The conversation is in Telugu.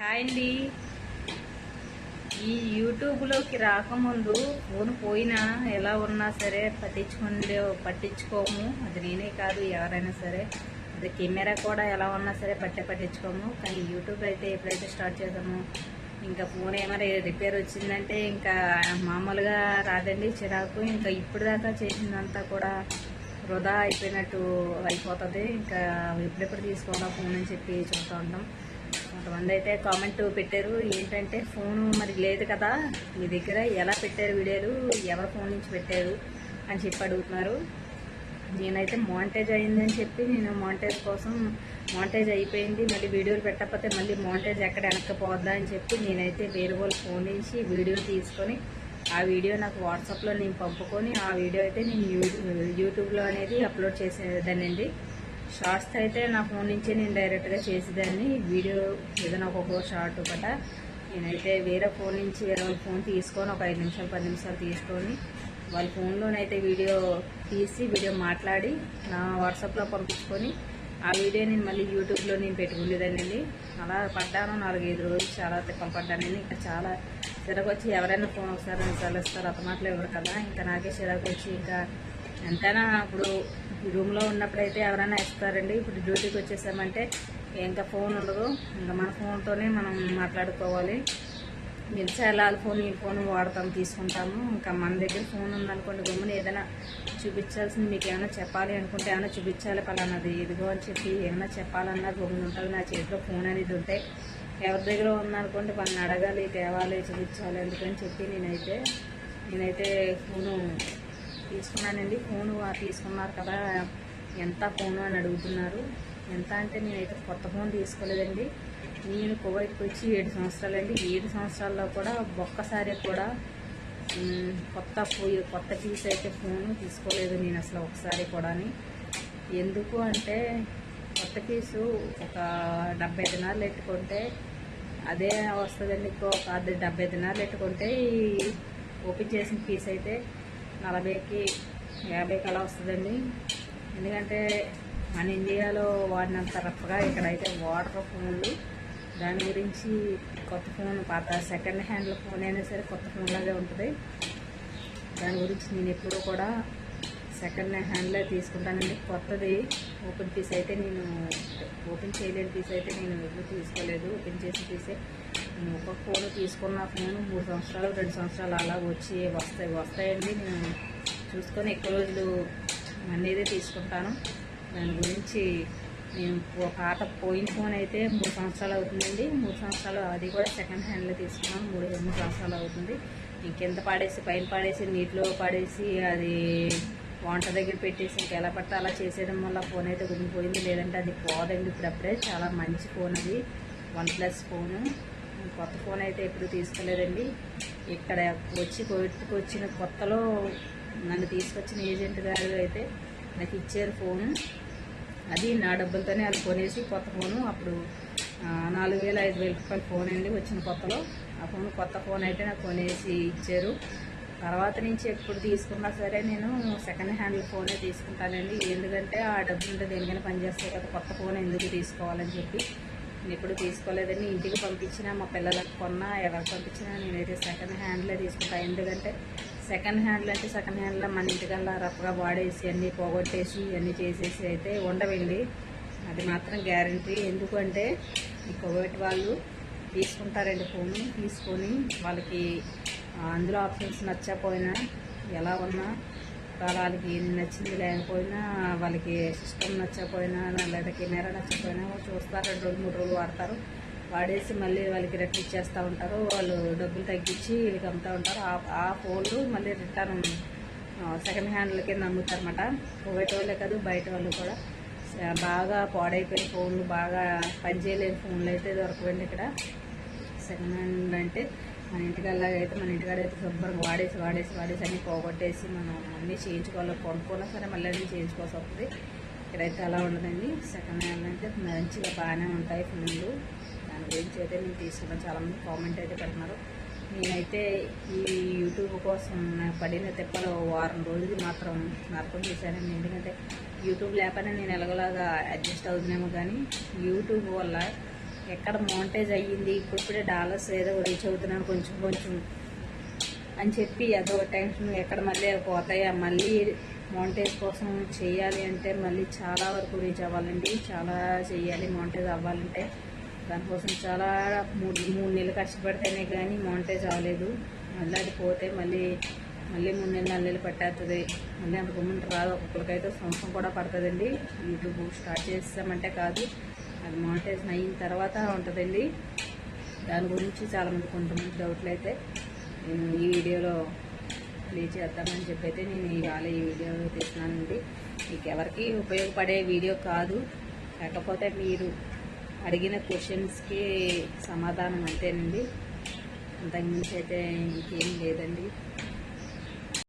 హాయ్ అండి. ఈ యూట్యూబ్లోకి రాకముందు ఫోన్ పోయినా ఎలా ఉన్నా సరే పట్టించుకుండే పట్టించుకోము. అది నేనే కాదు ఎవరైనా సరే. అది కెమెరా కూడా ఎలా ఉన్నా సరే పట్టే పట్టించుకోము. కానీ యూట్యూబ్ అయితే ఎప్పుడైతే స్టార్ట్ చేసామో ఇంకా ఫోన్ ఏమైనా రిపేర్ వచ్చిందంటే ఇంకా మామూలుగా రాదండి చిరాకు. ఇంకా ఇప్పుడు దాకా చేసిందంతా కూడా వృధా అయిపోయినట్టు అయిపోతుంది. ఇంకా ఎప్పుడెప్పుడు తీసుకోవాలా ఫోన్ అని చెప్పి చూస్తూ ఉంటాం. కొంతమంది అయితే కామెంట్ పెట్టారు. ఏంటంటే ఫోన్ మరి లేదు కదా మీ దగ్గర ఎలా పెట్టారు వీడియోలు ఎవరి ఫోన్ నుంచి పెట్టారు అని చెప్పి అడుగుతున్నారు. నేనైతే మాంటేజ్ అయిందని చెప్పి నేను మాంటేజ్ కోసం మాంటేజ్ అయిపోయింది. మళ్ళీ వీడియోలు పెట్టకపోతే మళ్ళీ మాంటేజ్ ఎక్కడ వెనక్కిపోద్దా అని చెప్పి నేనైతే వేరే వాళ్ళ ఫోన్ నుంచి వీడియో తీసుకొని ఆ వీడియో నాకు వాట్సాప్లో నేను పంపుకొని ఆ వీడియో అయితే నేను యూ- యూట్యూబ్లో అనేది అప్లోడ్ చేసేదానండి షార్ట్స్ అయితే నా ఫోన్ నుంచే నేను డైరెక్ట్గా చేసేదాన్ని. వీడియో ఏదైనా ఒక్కొక్క షార్ట్ ఒకట. నేనైతే వేరే ఫోన్ నుంచి వేరే ఫోన్ తీసుకొని ఒక ఐదు నిమిషాలు పది నిమిషాలు తీసుకొని వాళ్ళ ఫోన్లోనైతే వీడియో తీసి వీడియో మాట్లాడి నా వాట్సాప్లో పంపించుకొని ఆ వీడియో నేను మళ్ళీ యూట్యూబ్లో నేను పెట్టుకునేదానండి అలా పడ్డాను నాలుగైదు రోజులు చాలా తిప్పలు పడ్డానండి ఇంకా చాలా చిరాకు వచ్చి ఎవరైనా ఫోన్ ఒకసారి కలుస్తారు ఇస్తారు అతమాటలు ఇవ్వరు కదా. ఇంకా నాకే చిరాకు వచ్చి ఇంకా ఎంతైనా ఇప్పుడు రూమ్లో ఉన్నప్పుడైతే ఎవరైనా ఇస్తారండి. ఇప్పుడు డ్యూటీకి వచ్చేసామంటే ఇంకా ఫోన్ ఉండదు. ఇంకా మన ఫోన్తోనే మనం మాట్లాడుకోవాలి. నిలిచారు వాళ్ళ ఫోన్ ఈ ఫోన్ వాడతాం తీసుకుంటాము. ఇంకా మన దగ్గర ఫోన్ ఉందనుకోండి గమ్మున ఏదైనా చూపించాల్సింది మీకు ఏమైనా చెప్పాలి అనుకుంటే ఏమైనా చూపించాలి పలానాది. ఇదిగో అని చెప్పి ఏమైనా చెప్పాలన్నా గమ్మున ఉంటుంది నా చేతిలో ఫోన్ అనేది ఉంటే ఎవరి దగ్గర ఉందనుకోండి వాళ్ళని అడగాలి తేవాలి చూపించాలి ఎందుకని చెప్పి నేనైతే నేనైతే ఫోను తీసుకున్నానండి. ఫోను తీసుకున్నారు కదా ఎంత ఫోను అని అడుగుతున్నారు. ఎంత అంటే నేనైతే కొత్త ఫోన్ తీసుకోలేదండి. నేను కువైట్కి వచ్చి ఏడు సంవత్సరాలండి. ఏడు సంవత్సరాల్లో కూడా ఒక్కసారి కూడా కొత్త కొత్త పీస్ అయితే ఫోను తీసుకోలేదు నేను అసలు ఒకసారి కూడా ఎందుకు అంటే కొత్త పీసు ఒక డెబ్బై దినాలు పెట్టుకుంటే అదే వస్తుందండి ఇంకో ఒక అది డెబ్బై దినాలు పెట్టుకుంటే ఈ ఓపెన్ చేసిన పీస్ అయితే నలభైకి యాభైకి అలా వస్తుందండి. ఎందుకంటే మన ఇండియాలో వాడినంత రఫ్గా ఇక్కడైతే వాటర్ ఫోన్లు దాని గురించి కొత్త ఫోన్ పాత సెకండ్ హ్యాండ్ ఫోన్ అయినా సరే కొత్త ఫోన్ లాగే ఉంటుంది. దాని గురించి నేను ఎప్పుడూ కూడా సెకండ్ హ్యాండ్లో తీసుకుంటానండి. కొత్తది ఓపెన్ పీస్ అయితే నేను ఓపెన్ చేయలేని పీస్ అయితే నేను ఎప్పుడు తీసుకోలేదు. ఓపెన్ చేసిన పీసే నేను ఒక ఫోన్ తీసుకున్నాక నేను మూడు సంవత్సరాలు రెండు సంవత్సరాలు అలా వచ్చి వస్తాయి వస్తాయండి. నేను చూసుకొని ఎక్కువ రోజులు అనేది తీసుకుంటాను. దాని గురించి నేను ఒక పాత పోయిన ఫోన్ అయితే మూడు సంవత్సరాలు అవుతుందండి. మూడు సంవత్సరాలు అది కూడా సెకండ్ హ్యాండ్లో తీసుకున్నాను. మూడు మూడు సంవత్సరాలు అవుతుంది. ఇంకెంత పాడేసి పైన పాడేసి నీటిలో పాడేసి అది వంట దగ్గర పెట్టేసి ఇంకా ఎలా పడితే అలా చేసేయడం వల్ల ఫోన్ అయితే గుమిపోయింది లేదంటే అది పోదండి ఇప్పుడప్పుడే. చాలా మంచి ఫోన్ అది. వన్ ప్లస్ ఫోను కొత్త ఫోన్ అయితే ఎప్పుడు తీసుకోలేదండి. ఇక్కడ వచ్చి కోవిడ్కి వచ్చిన కొత్తలో నన్ను తీసుకొచ్చిన ఏజెంట్ గారు అయితే నాకు ఇచ్చారు ఫోను అది నా డబ్బులతోనే అది కొనేసి కొత్త ఫోను అప్పుడు నాలుగు వేల ఐదు వేల రూపాయల ఫోన్ అండి వచ్చిన కొత్తలో. ఆ ఫోన్ కొత్త ఫోన్ అయితే నాకు కొనేసి ఇచ్చారు. తర్వాత నుంచి ఎప్పుడు తీసుకున్నా సరే నేను సెకండ్ హ్యాండ్ ఫోనే తీసుకుంటానండి. ఎందుకంటే ఆ డబ్బులు ఉంటే దేనికైనా పనిచేస్తాయి కదా. కొత్త ఫోన్ ఎందుకు తీసుకోవాలని చెప్పి నేను ఎప్పుడు తీసుకోలేదండి. ఇంటికి పంపించినా మా పిల్లలకు కొన్నా ఎవరికి పంపించినా నేనైతే సెకండ్ హ్యాండ్లే తీసుకుంటాను ఎందుకంటే సెకండ్ హ్యాండ్లు అంటే సెకండ్ హ్యాండ్లో మన ఇంటికల్లా రఫ్గా వాడేసి అన్నీ పోగొట్టేసి అన్నీ చేసేసి అయితే ఉండవండి. అది మాత్రం గ్యారంటీ ఎందుకంటే ఈ కోవిడ్ వాళ్ళు తీసుకుంటారండి ఫోను తీసుకొని వాళ్ళకి అందులో ఆప్షన్స్ నచ్చకపోయినా ఎలా ఉన్నా వాళ్ళకి ఏం నచ్చింది లేకపోయినా వాళ్ళకి సిస్టమ్ నచ్చకపోయినా లేదా కెమెరా నచ్చకపోయినా చూస్తారు రెండు రోజులు మూడు రోజులు వాడతారు. వాడేసి మళ్ళీ వాళ్ళకి రిటర్న్ ఇచ్చేస్తూ ఉంటారు. వాళ్ళు డబ్బులు తగ్గించి వీళ్ళకి అమ్ముతూ ఉంటారు. ఆ ఆ ఫోన్లు మళ్ళీ రిటర్న్ సెకండ్ హ్యాండ్ల కింద అమ్ముతారన్నమాట. ఒకటి వాళ్ళే కాదు బయట వాళ్ళు కూడా. బాగా పాడైపోయిన ఫోన్లు బాగా పనిచేయలేని ఫోన్లు అయితే దొరకవండి ఇక్కడ. సెకండ్ హ్యాండ్ అంటే మన ఇంటికల్లాగా అయితే మన ఇంటికాడ అయితే శుభ్రంగా వాడేసి వాడేసి వాడేసి అన్ని పోగొట్టేసి మనం అన్నీ చేయించుకోవాలి. కొనుక్కున్నా సరే మళ్ళీ అన్నీ చేయించుకోవాల్సి వస్తుంది. ఇక్కడైతే అలా ఉండదండి. సెకండ్ హ్యాండ్ అయితే మంచిగా బాగానే ఉంటాయి ఫోన్లు దాని గురించి అయితే నేను తీసుకున్నాను. చాలామంది కామెంట్ అయితే పెడుతున్నారు. నేనైతే ఈ యూట్యూబ్ కోసం పడిన తిప్పలు వారం రోజులు మాత్రం నరకం చేశానండి ఎందుకంటే యూట్యూబ్ లేకపోయినా నేను ఎలాగోలాగా అడ్జస్ట్ అవుతున్నామో కానీ యూట్యూబ్ వల్ల ఎక్కడ మోంటేజ్ అయ్యింది ఇప్పుడిప్పుడే డాలర్స్ ఏదో రీచ్ అవుతున్నాను కొంచెం కొంచెం అని చెప్పి అదో టెన్షన్ ఎక్కడ మళ్ళీ పోతాయా? మళ్ళీ మౌంటేజ్ కోసం చేయాలి అంటే మళ్ళీ చాలా వరకు రీచ్ అవ్వాలండి. చాలా చేయాలి మౌంటేజ్ అవ్వాలంటే. దానికోసం చాలా మూడు మూడు నెలలు కష్టపడితేనే కానీ మౌంటేజ్ అవ్వలేదు. మళ్ళీ అది పోతే మళ్ళీ మళ్ళీ మూడు నెలలు నాలుగు నెలలు పట్టేస్తుంది మళ్ళీ అంత గుమ్మంట రాదు. ఒక్కొక్కరికైతే సంవత్సరం కూడా పడుతుందండి. యూట్యూబ్ స్టార్ట్ చేస్తామంటే కాదు. అది మౌంటేజ్ అయిన తర్వాత ఉంటుందండి. దాని గురించి చాలామంది కొంతమంది డౌట్లు అయితే నేను ఈ వీడియోలో ప్లే చేద్దామని చెప్పి అయితే నేను ఇవాళ ఈ వీడియో తీస్తున్నానండి. మీకు ఎవరికి ఉపయోగపడే వీడియో కాదు. కాకపోతే మీరు అడిగిన క్వశ్చన్స్కి సమాధానం అంతేనండి. అంతకుమించి అయితే ఇంకేం లేదండి.